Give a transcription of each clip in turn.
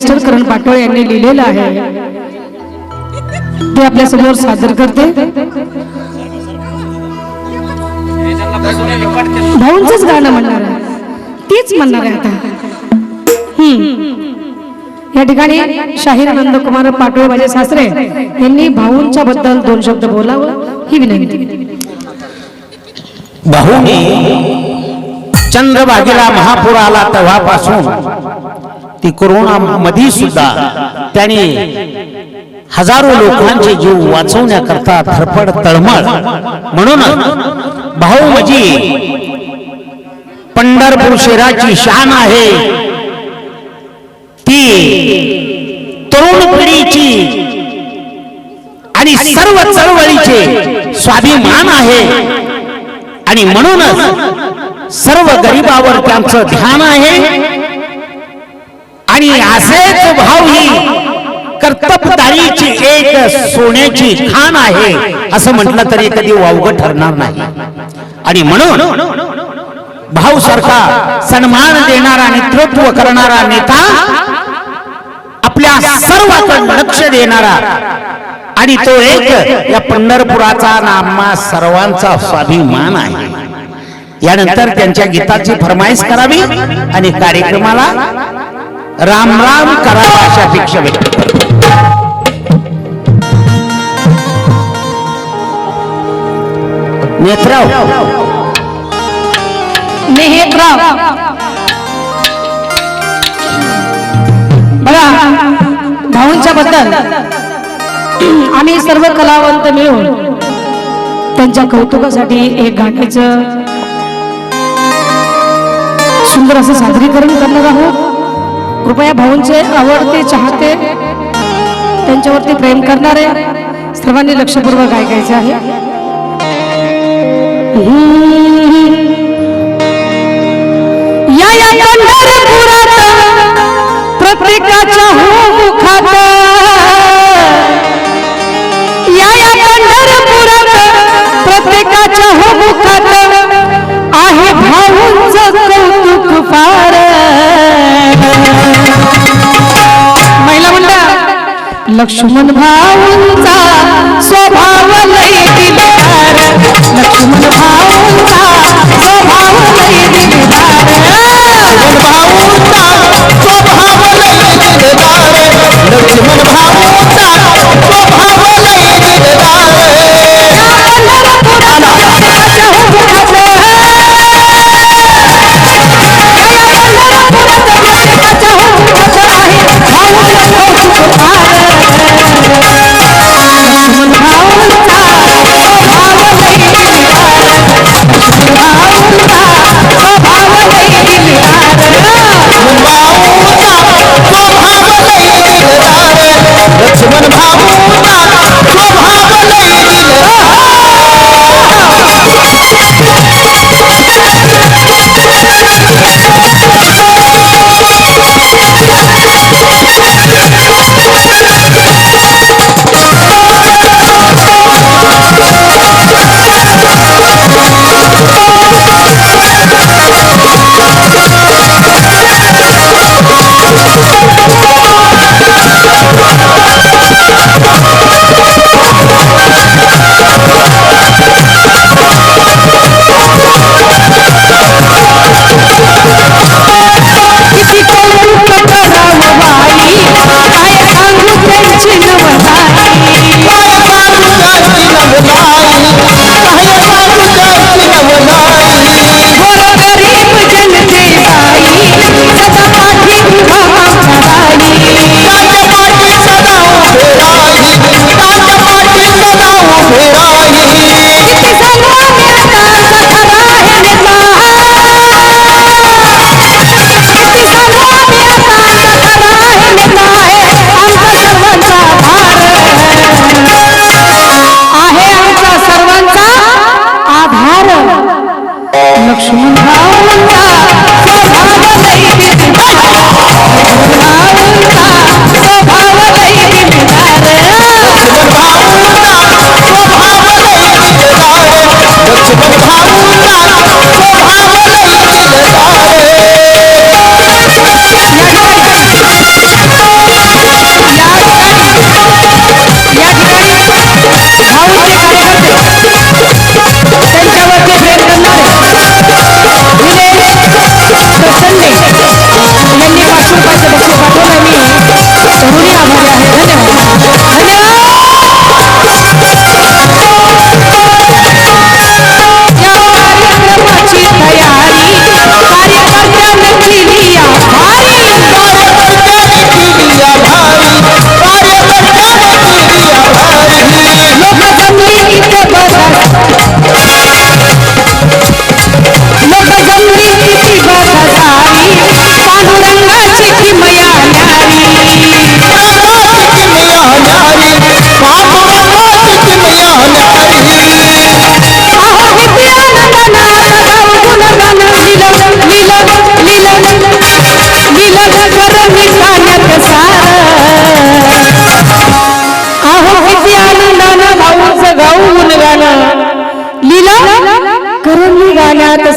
करण पाटोळ यांनी लिहिलेलं आहे. ते आपल्यासमोर सादर करते. भाऊंच गाणं म्हणणार आहे. तीच म्हणणार आहे आता. या ठिकाणी शाहीर नंदकुमार पाटोळे माझे सासरे यांनी भाऊंच्या बद्दल दोन शब्द बोलावं ही विनंती. भाऊनी चंद्रभागेला महापूर आला तेव्हापासून ती कोरोना मध्ये सुद्धा त्याने हजारो लोकांचे जीव वाचवण्याकरता धडपड तळमळ. म्हणून भाऊ मजी पंढरपूर शहराची शान आहे. ती तरुण पिढीची आणि सर्व चळवळीचे स्वाभिमान आहे. आणि म्हणूनच सर्व गरीबावर त्यांचं ध्यान आहे. आणि असेच भाव ही कर्तबदारीची एक सोन्याची खाण आहे असं म्हटलं तरी कधी वावगं ठरणार नाही. आणि म्हणून भाऊ सारखा सन्मान देणारा नेतृत्व करणारा नेता आपल्या सर्वांकडे लक्ष देणारा आणि तो एक या पंढरपुराचा नामा सर्वांचा स्वाभिमान आहे. यानंतर त्यांच्या गीताची फरमाईश करावी आणि कार्यक्रमाला राम राम करावा अशा अपेक्षा व्यक्त करतो. नेत्राव. नेत्राव. बघा भाऊंच्या बद्दल आम्ही सर्व कलावंत मिळून त्यांच्या कौतुकासाठी एक गाण्याचं सुंदर असं सादरीकरण करणार आहोत. कृपया भाऊंचे आवडते चाहते त्यांच्यावरती प्रेम करणारे सर्वांनी लक्षपूर्वक ऐकायचे आहे. या या प्रत्येकाच्या हो मुखात या या पंढरपुरात प्रत्येकाच्या हो मुखात आहे भाऊंच कौतुक फार. लक्ष्मण भाऊंचा स्वभाव लय दिलदार. लक्ष्मण भाऊंचा स्वभाव लय दिलदार. लक्ष्मण भाऊंचा स्वभाव लय दिलदार. लक्ष्मण भाऊंचा स्वभाव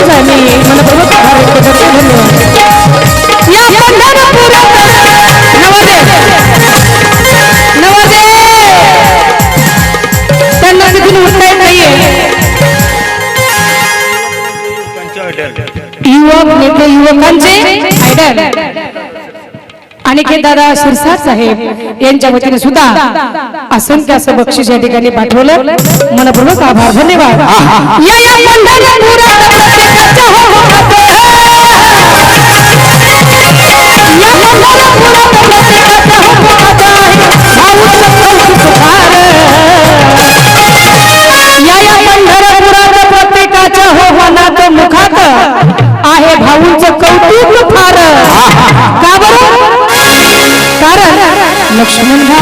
बक्षीस आहे मी मनपूर्वक आभार व्यक्त धन्यवाद या त्यांना तिथून उठता येत नाहीये. युवक नेते युवकांचे आयडल अनिकेत दादा शिरसाट साहेब. यांच्या वतीने सुद्धा असंख्य असं बक्षीस या ठिकाणी पाठवलं. मनपूर्वक आभार धन्यवाद. या का बरं कारण लक्ष्मण भाऊंचा